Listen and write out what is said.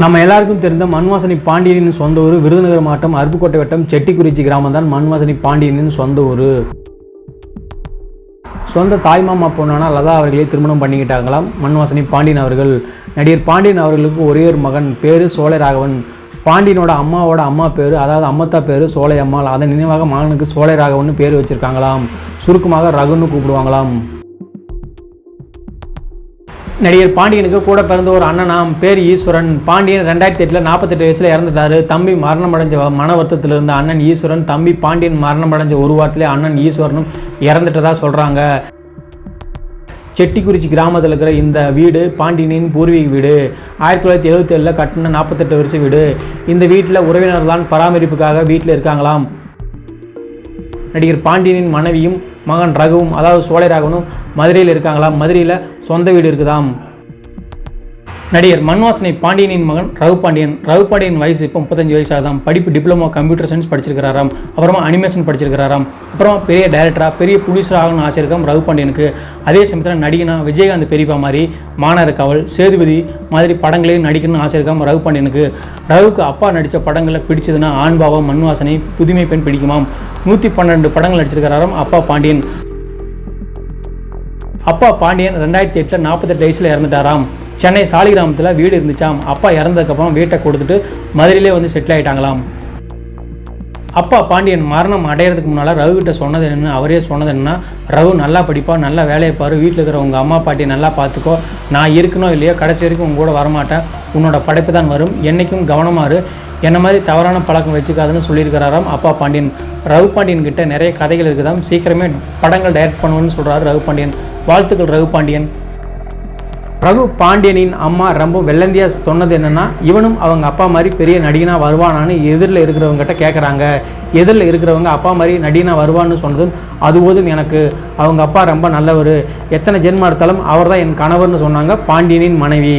நம்ம எல்லாருக்கும் தெரிந்த மண்வாசனி பாண்டியனின் சொந்த ஊர் விருதுநகர் மாவட்டம் அருப்புக்கோட்டை வட்டம் செட்டிக்குறிச்சி கிராமம் தான் மண்வாசனி பாண்டியனின் சொந்த ஊர். சொந்த தாய்மாமா பொண்ணான லதா அவர்களே திருமணம் பண்ணிக்கிட்டாங்களாம். மண்வாசனி பாண்டியன் அவர்கள். நடிகர் பாண்டியன் அவர்களுக்கு ஒரே ஒரு மகன் பேர் சோழராகவன் பாண்டியனோட அம்மாவோட அம்மா பேர் அதாவது அம்மத்தா பேர் சோலை அம்மாள் அதன் நினைவாக மகனுக்கு சோழராகவன் பேர் வச்சிருக்காங்களாம். சுருக்கமாக ரகுன்னு கூப்பிடுவாங்களாம். நடிகர் பாண்டியனுக்கு கூட பிறந்த ஒரு அண்ணனாம் பேர் ஈஸ்வரன். பாண்டியன் ரெண்டாயிரத்தி எட்டில் நாற்பத்தெட்டு வயசில் இறந்துட்டாரு. தம்பி மரணமடைஞ்ச வ- மன வருத்தத்தில் இருந்த அண்ணன் ஈஸ்வரன் தம்பி பாண்டியன் மரணமடைஞ்ச ஒரு வாரத்திலே அண்ணன் ஈஸ்வரனும் இறந்துட்டதா சொல்கிறாங்க செட்டிக்குறிச்சி கிராமத்தில் இருக்கிற இந்த வீடு பாண்டியனின் பூர்வீக வீடு. ஆயிரத்தி தொள்ளாயிரத்தி எழுபத்தி ஏழில் கட்டின நாற்பத்தெட்டு வருஷம் வீடு. இந்த வீட்டில் உறவினர்தான் பராமரிப்புக்காக வீட்டில் இருக்காங்களாம். நடிகர் பாண்டியனின் மனைவியும் மகன் ரகுவும் அதாவது சோழராகவனும் மதுரையில் இருக்காங்களாம். மதுரையில் சொந்த வீடு இருக்குதாம். நடிகர் மண்வாசனை பாண்டியனின் மகன் ரகு பாண்டியன். ரகு பாண்டியன் வயசு இப்போ முப்பத்தஞ்சு வயசு ஆகுதாம். படிப்பு டிப்ளமோ கம்ப்யூட்டர் சயின்ஸ் படிச்சிருக்கிறாராம். அப்புறமா அனிமேஷன் படிச்சிருக்கிறாராம். அப்புறமா பெரிய டைரக்டராக பெரிய ப்ரொடியூசர் ஆகணும்னு ஆசை இருக்காம் ரகு பாண்டியனுக்கு. அதே சமயத்தில் நடிகனா விஜயகாந்த் பெரியப்பா மாதிரி மாணவர் காவல் சேதுபதி மாதிரி படங்களையும் நடிக்கணும்னு ஆசை இருக்காம் ரகு பாண்டியனுக்கு. ரகுக்கு அப்பா நடித்த படங்களை பிடிச்சதுன்னா ஆண்பாவம் மண்வாசனை புதுமை பெண் பிடிக்குமாம். நூற்றி பன்னெண்டு படங்கள் நடிச்சிருக்கிறாராம் அப்பா பாண்டியன். அப்பா பாண்டியன் ரெண்டாயிரத்தி எட்டில் நாற்பத்தெட்டு வயசில் இறந்துட்டாராம். சென்னை சாலிகிராமத்தில் வீடு இருந்துச்சாம். அப்பா இறந்ததுக்கப்புறம் வீட்டை கொடுத்துட்டு மதுரையிலே வந்து செட்டில் ஆயிட்டாங்களாம். அப்பா பாண்டியன் மரணம் அடையிறதுக்கு முன்னால் ரகுகிட்ட சொன்னது என்னன்னு அவரே சொன்னது என்னன்னா ரகு நல்லா படிப்பா நல்லா வேலையை பாரு வீட்டில் இருக்கிற உங்கள் அம்மா பாட்டியை நல்லா பார்த்துக்கோ நான் இருக்கணும் இல்லையோ கடைசி வரைக்கும் உங்க கூட வரமாட்டேன். உன்னோட படைப்பு தான் வரும். என்றைக்கும் கவனமாறு என்ன மாதிரி தவறான பழக்கம் வச்சுக்காதுன்னு சொல்லியிருக்கிறாராம் அப்பா பாண்டியன். ரகு பாண்டியன் கிட்ட நிறைய கதைகள் இருக்குதாம். சீக்கிரமே படங்கள் டைரக்ட் பண்ணுவோன்னு சொல்கிறாரு ரகு பாண்டியன். வாழ்த்துக்கள் ரகு பாண்டியன். பிரபு பாண்டியனின் அம்மா ரொம்ப வெள்ளந்தியா சொன்னது என்னென்னா இவனும் அவங்க அப்பா மாதிரி பெரிய நடிகனா வருவானான்னு எதிரில் இருக்கிறவங்ககிட்ட கேட்குறாங்க எதிரில் இருக்கிறவங்க அப்பா மாதிரி நடிகனா வருவான்னு சொன்னதும் அது போதும் எனக்கு. அவங்க அப்பா ரொம்ப நல்லவர். எத்தனை ஜென்ம எடுத்தாலும் அவர் தான் என் கணவர்னு சொன்னாங்க பாண்டியனின் மனைவி.